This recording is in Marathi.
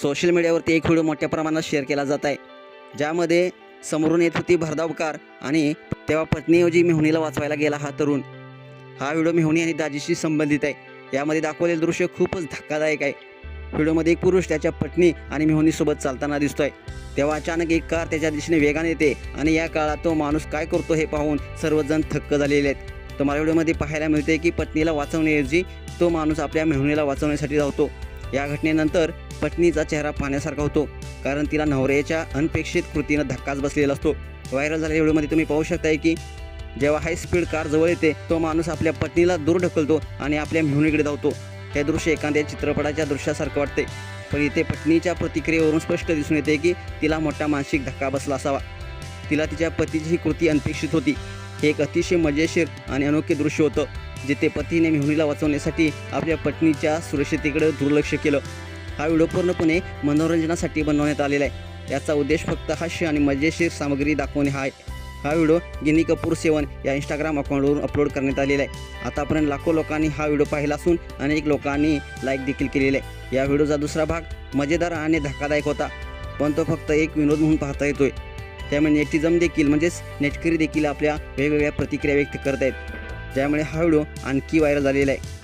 सोशल मीडियावरती एक व्हिडिओ मोठ्या प्रमाणात शेअर केला जात आहे. ज्यामध्ये समोरून येत होती भरधाव कार आणि तेव्हा पत्नीऐवजी मेहुणीला वाचवायला गेला हा तरुण. हा व्हिडिओ मेहुणी आणि दाजीशी संबंधित आहे. यामध्ये दाखवलेलं दृश्य खूपच धक्कादायक आहे. व्हिडिओमध्ये एक पुरुष त्याच्या पत्नी आणि मेहुणीसोबत चालताना दिसतोय. तेव्हा अचानक एक कार त्याच्या दिशेने वेगाने येते आणि या काळात तो माणूस काय करतो हे पाहून सर्वजण थक्क झालेले आहेत. तुम्हाला व्हिडिओमध्ये पाहायला मिळते की पत्नीला वाचवण्याऐवजी तो माणूस आपल्या मेहुणीला वाचवण्यासाठी धावतो. या घटनेनंतर पत्नीचा चेहरा पाहण्यासारखा होतो कारण तिला नवऱ्याच्या अनपेक्षित कृतीनं धक्काच बसलेला असतो. व्हायरल झालेल्या व्हिडिओमध्ये तुम्ही पाहू शकताय की जेव्हा हाय स्पीड कार जवळ येते तो माणूस आपल्या पत्नीला दूर ढकलतो आणि आपल्या मेहुणीकडे धावतो. हे दृश्य एखाद्या चित्रपटाच्या दृश्यासारखं वाटते पण इथे पत्नीच्या प्रतिक्रियेवरून स्पष्ट दिसून येते की तिला मोठा मानसिक धक्का बसला असावा. तिला तिच्या पतीची ही कृती अनपेक्षित होती. हे एक अतिशय मजेशीर आणि अनोखे दृश्य होतं जिथे पतीने मेहुणीला वाचवण्यासाठी आपल्या पत्नीच्या सुरक्षितेकडे दुर्लक्ष केलं. हा व्हिडिओ पूर्णपणे मनोरंजनासाठी बनवण्यात आलेला आहे. याचा उद्देश फक्त हास्य आणि मजेशीर सामग्री दाखवणे हा आहे. हा व्हिडिओ गिनी कपूर सेवन या इंस्टाग्राम अकाउंटवरून अपलोड करण्यात आलेला आहे. आतापर्यंत लाखो लोकांनी हा व्हिडिओ पाहिला असून अनेक लोकांनी लाईक देखील केलेले आहे. या व्हिडिओचा दुसरा भाग मजेदार आणि धक्कादायक होता पण तो फक्त एक विनोद म्हणून पाहता येतोय. त्यामुळे नेटिझम देखील म्हणजेच नेटकरी देखील आपल्या वेगवेगळ्या प्रतिक्रिया व्यक्त करत आहेत ज्यामुळे हा व्हिडिओ आणखी व्हायरल झालेला आहे.